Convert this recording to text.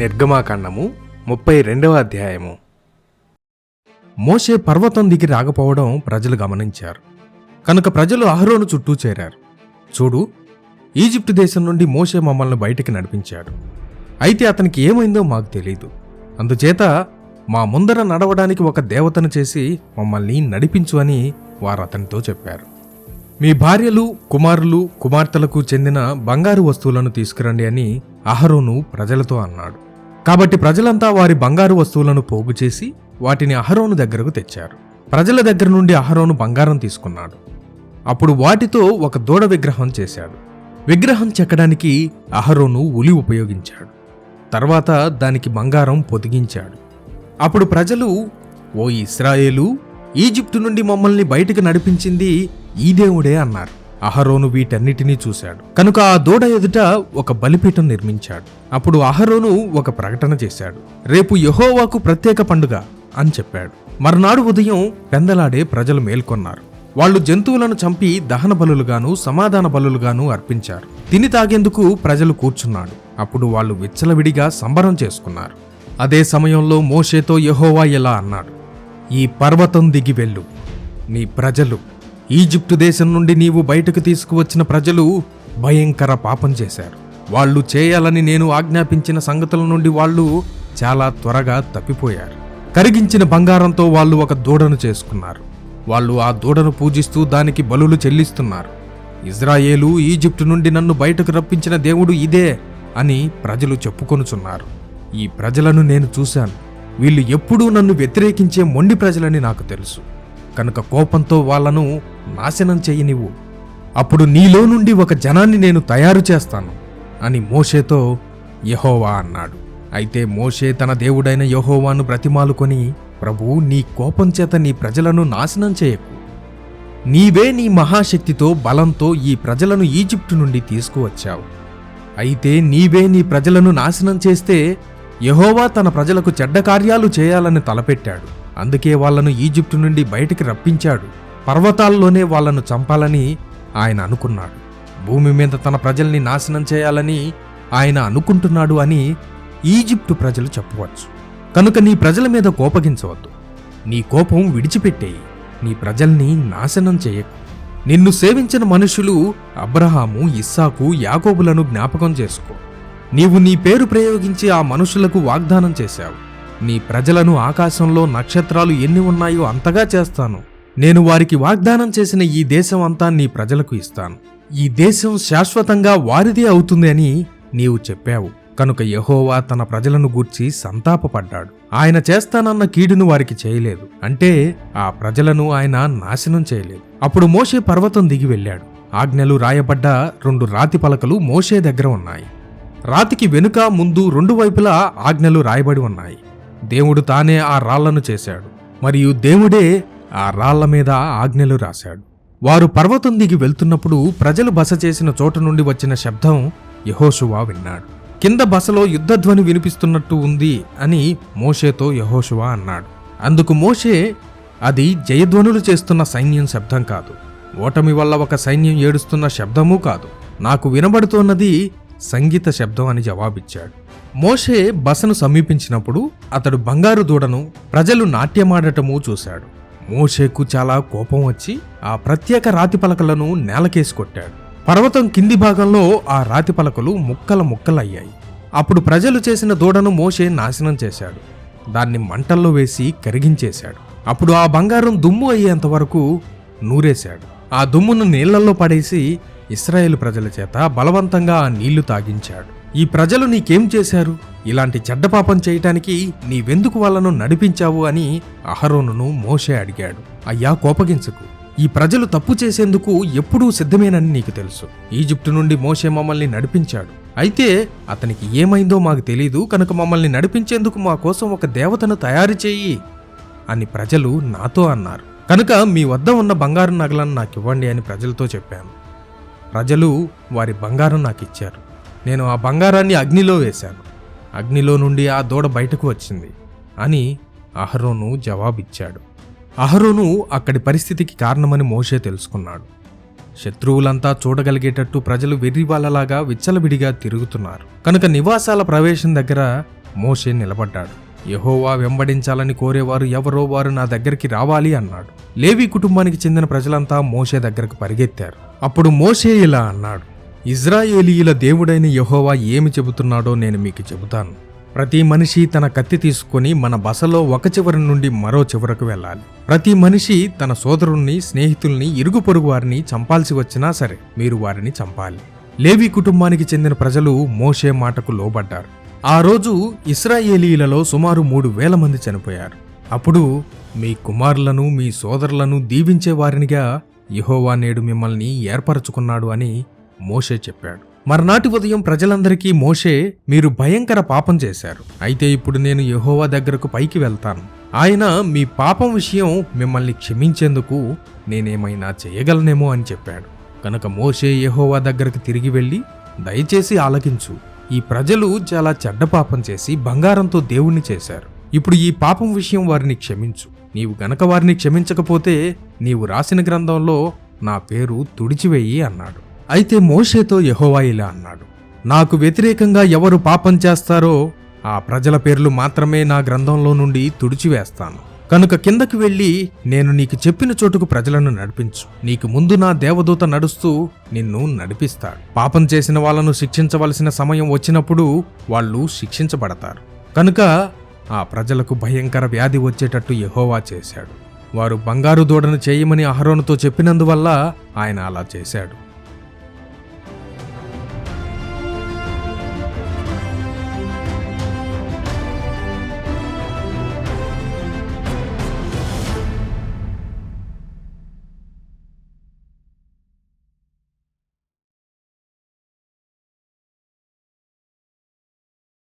నిర్గమాకాండము ముప్పై రెండవ అధ్యాయము. మోషే పర్వతం దిగి రాకపోవడం ప్రజలు గమనించారు. కనుక ప్రజలు అహరోను చుట్టూ చేరారు. చూడు ఈజిప్టు దేశం నుండి మోషే మమ్మల్ని బయటికి నడిపించాడు. అయితే అతనికి ఏమైందో మాకు తెలీదు. అందుచేత మా ముందర నడవడానికి ఒక దేవతను చేసి మమ్మల్ని నడిపించు అని వారు అతనితో చెప్పారు. మీ భార్యలు కుమారులు కుమార్తెలకు చెందిన బంగారు వస్తువులను తీసుకురండి అని అహరోను ప్రజలతో అన్నాడు. కాబట్టి ప్రజలంతా వారి బంగారు వస్తువులను పోగు చేసి వాటిని అహరోను దగ్గరకు తెచ్చారు. ప్రజల దగ్గర నుండి అహరోను బంగారం తీసుకున్నాడు. అప్పుడు వాటితో ఒక దూడ విగ్రహం చేశాడు. విగ్రహం చెక్కడానికి అహరోను ఉలి ఉపయోగించాడు. తర్వాత దానికి బంగారం పొదిగించాడు. అప్పుడు ప్రజలు ఓ ఇస్రాయేలు ఈజిప్టు నుండి మమ్మల్ని బయటకు నడిపించింది ఈ దేవుడే అన్నారు. అహరోను వీటన్నిటినీ చూశాడు. కనుక ఆ దూడ ఎదుట ఒక బలిపీఠం నిర్మించాడు. అప్పుడు అహరోను ఒక ప్రకటన చేశాడు. రేపు యహోవాకు ప్రత్యేక పండుగ అని చెప్పాడు. మర్నాడు ఉదయం పెందలాడే ప్రజలు మేల్కొన్నారు. వాళ్ళు జంతువులను చంపి దహన బలులుగాను సమాధాన బలులుగాను అర్పించారు. తిని తాగేందుకు ప్రజలు కూర్చున్నాడు. అప్పుడు వాళ్ళు విచ్చలవిడిగా సంబరం చేసుకున్నారు. అదే సమయంలో మోషేతో యహోవా ఇలా అన్నాడు. ఈ పర్వతం దిగి వెళ్ళు. నీ ప్రజలు ఈజిప్టు దేశం నుండి నీవు బయటకు తీసుకువచ్చిన ప్రజలు భయంకర పాపం చేశారు. వాళ్ళు చేయాలని నేను ఆజ్ఞాపించిన సంగతుల నుండి వాళ్ళు చాలా త్వరగా తప్పిపోయారు. కరిగించిన బంగారంతో వాళ్ళు ఒక దూడను చేసుకున్నారు. వాళ్ళు ఆ దూడను పూజిస్తూ దానికి బలులు చెల్లిస్తున్నారు. ఇజ్రాయేలు ఈజిప్టు నుండి నన్ను బయటకు రప్పించిన దేవుడు ఇదే అని ప్రజలు చెప్పుకొనుచున్నారు. ఈ ప్రజలను నేను చూశాను. వీళ్ళు ఎప్పుడూ నన్ను వ్యతిరేకించే మొండి ప్రజలని నాకు తెలుసు. కనుక కోపంతో వాళ్ళను నాశనం చెయ్యనివ్వు అప్పుడు నీలో నుండి ఒక జనాన్ని నేను తయారు చేస్తాను అని మోషేతో యహోవా అన్నాడు. అయితే మోషే తన దేవుడైన యహోవాను బ్రతిమాలుకొని ప్రభు నీ కోపం చేత నీ ప్రజలను నాశనం చేయకు. నీవే నీ మహాశక్తితో బలంతో ఈ ప్రజలను ఈజిప్టు నుండి తీసుకువచ్చావు. అయితే నీవే నీ ప్రజలను నాశనం చేస్తే యహోవా తన ప్రజలకు చెడ్డ కార్యాలు చేయాలని తలపెట్టాడు. అందుకే వాళ్ళను ఈజిప్టు నుండి బయటికి రప్పించాడు. పర్వతాల్లోనే వాళ్ళను చంపాలని ఆయన అనుకున్నాడు. భూమి మీద తన ప్రజల్ని నాశనం చేయాలని ఆయన అనుకుంటున్నాడు అని ఈజిప్టు ప్రజలు చెప్పవచ్చు. కనుక నీ ప్రజల మీద కోపగించవద్దు. నీ కోపం విడిచిపెట్టేయి. నీ ప్రజల్ని నాశనం చేయకు. నిన్ను సేవించిన మనుషులు అబ్రహాము ఇస్సాకు యాకోబులను జ్ఞాపకం చేసుకో. నీవు నీ పేరు ప్రయోగించి ఆ మనుషులకు వాగ్దానం చేశావు. నీ ప్రజలను ఆకాశంలో నక్షత్రాలు ఎన్ని ఉన్నాయో అంతగా చేస్తాను. నేను వారికి వాగ్దానం చేసిన ఈ దేశం అంతా నీ ప్రజలకు ఇస్తాను. ఈ దేశం శాశ్వతంగా వారిదే అవుతుంది అని నీవు చెప్పావు. కనుక యహోవా తన ప్రజలను గూర్చి సంతాపపడ్డాడు. ఆయన చేస్తానన్న కీడును వారికి చేయలేదు. అంటే ఆ ప్రజలను ఆయన నాశనం చేయలేదు. అప్పుడు మోషే పర్వతం దిగి వెళ్ళాడు. ఆజ్ఞలు రాయబడ్డ రెండు రాతి పలకలు మోషే దగ్గర ఉన్నాయి. రాతికి వెనుక ముందు రెండు వైపులా ఆజ్ఞలు రాయబడి ఉన్నాయి. దేవుడు తానే ఆ రాళ్ళను చేశాడు. మరియు దేవుడే ఆ రాళ్ళ మీద ఆజ్ఞలు రాశాడు. వారు పర్వతం దిగి వెళ్తున్నప్పుడు ప్రజలు బస చేసిన చోట నుండి వచ్చిన శబ్దం యహోషువా విన్నాడు. కింద బసలో యుద్ధధ్వని వినిపిస్తున్నట్టు ఉంది అని మోషేతో యహోషువా అన్నాడు. అందుకు మోషే అది జయధ్వనులు చేస్తున్న సైన్యం శబ్దం కాదు. ఓటమి వల్ల ఒక సైన్యం ఏడుస్తున్న శబ్దమూ కాదు. నాకు వినబడుతోన్నది సంగీత శబ్దం అని జవాబిచ్చాడు. మోషే బసను సమీపించినప్పుడు అతడు బంగారు దూడను ప్రజలు నాట్యమాడటము చూశాడు. మోషేకు చాలా కోపం వచ్చి ఆ ప్రత్యేక రాతి పలకలను నేలకేసి కొట్టాడు. పర్వతం కింది భాగంలో ఆ రాతి పలకలు ముక్కల ముక్కలయ్యాయి. అప్పుడు ప్రజలు చేసిన దూడను మోషే నాశనం చేశాడు. దాన్ని మంటల్లో వేసి కరిగించేశాడు. అప్పుడు ఆ బంగారం దుమ్ము అయ్యేంత వరకు నూరేశాడు. ఆ దుమ్మును నీళ్ళలో పడేసి ఇస్రాయేల్ ప్రజల చేత బలవంతంగా ఆ నీళ్ళు తాగించాడు. ఈ ప్రజలు నీకేం చేశారు? ఇలాంటి చెడ్డ పాపం చేయటానికి నీవెందుకు వాళ్ళను నడిపించావు అని అహరోనును మోషే అడిగాడు. అయ్యా కోపగించకు. ఈ ప్రజలు తప్పు చేసేందుకు ఎప్పుడూ సిద్ధమేనని నీకు తెలుసు. ఈజిప్టు నుండి మోషే మమ్మల్ని నడిపించాడు. అయితే అతనికి ఏమైందో మాకు తెలీదు కనుక మమ్మల్ని నడిపించేందుకు మా కోసం ఒక దేవతను తయారు చేయి అని ప్రజలు నాతో అన్నారు. కనుక మీ వద్ద ఉన్న బంగారు నగలను నాకు ఇవ్వండి అని ప్రజలతో చెప్పాను. ప్రజలు వారి బంగారం నాకు ఇచ్చారు నేను ఆ బంగారాన్ని అగ్నిలో వేశాను. అగ్నిలో నుండి ఆ దూడ బయటకు వచ్చింది అని అహరోను జవాబిచ్చాడు. అహరోను అక్కడి పరిస్థితికి కారణమని మోషే తెలుసుకున్నాడు. శత్రువులంతా చూడగలిగేటట్టు ప్రజలు వెర్రివాళ్ళలాగా విచ్చలవిడిగా తిరుగుతున్నారు. కనుక నివాసాల ప్రవేశం దగ్గర మోషే నిలబడ్డాడు. యహోవా వెంబడించాలని కోరేవారు ఎవరో వారు నా దగ్గరికి రావాలి అన్నాడు. లేవి కుటుంబానికి చెందిన ప్రజలంతా మోషే దగ్గరకు పరిగెత్తారు. అప్పుడు మోషే ఇలా అన్నాడు. ఇజ్రాయేలీయుల దేవుడైన యహోవా ఏమి చెబుతున్నాడో నేను మీకు చెబుతాను. ప్రతి మనిషి తన కత్తి తీసుకొని మన బసలో ఒక చివరి నుండి మరో చివరకు వెళ్ళాలి. ప్రతి మనిషి తన సోదరుణ్ణి స్నేహితుల్ని ఇరుగు పొరుగు వారిని చంపాల్సి వచ్చినా సరే మీరు వారిని చంపాలి. లేవి కుటుంబానికి చెందిన ప్రజలు మోషే మాటకు లోబడ్డారు. ఆ రోజు ఇస్రాయేలీలలో సుమారు మూడు వేల మంది చనిపోయారు. అప్పుడు మీ కుమారులను మీ సోదరులను దీవించే వారినిగా యహోవా నేడు మిమ్మల్ని ఏర్పరచుకున్నాడు అని మోషే చెప్పాడు. మర్నాటి ఉదయం ప్రజలందరికీ మోషే మీరు భయంకర పాపం చేశారు. అయితే ఇప్పుడు నేను యహోవా దగ్గరకు పైకి వెళ్తాను. ఆయన మీ పాపం విషయం మిమ్మల్ని క్షమించేందుకు నేనేమైనా చేయగలనేమో అని చెప్పాడు. కనుక మోషే యహోవా దగ్గరకు తిరిగి వెళ్ళి దయచేసి ఆలకించు. ఈ ప్రజలు చాలా చెడ్డ పాపం చేసి బంగారంతో దేవుణ్ణి చేశారు. ఇప్పుడు ఈ పాపం విషయం వారిని క్షమించు. నీవు గనక వారిని క్షమించకపోతే నీవు రాసిన గ్రంథంలో నా పేరు తుడిచివేయి అన్నాడు. అయితే మోషేతో యహోవా ఇలా అన్నాడు నాకు వ్యతిరేకంగా ఎవరు పాపం చేస్తారో ఆ ప్రజల పేర్లు మాత్రమే నా గ్రంథంలో నుండి తుడిచివేస్తాను. కనుక కిందకి వెళ్ళి నేను నీకు చెప్పిన చోటుకు ప్రజలను నడిపించు. నీకు ముందు నా దేవదూత నడుస్తూ నిన్ను నడిపిస్తాడు. పాపం చేసిన వాళ్ళను శిక్షించవలసిన సమయం వచ్చినప్పుడు వాళ్ళు శిక్షించబడతారు. కనుక ఆ ప్రజలకు భయంకర వ్యాధి వచ్చేటట్టు యహోవా చేశాడు. వారు బంగారు దూడను చేయమని అహరోనుతో చెప్పినందువల్ల ఆయన అలా చేశాడు.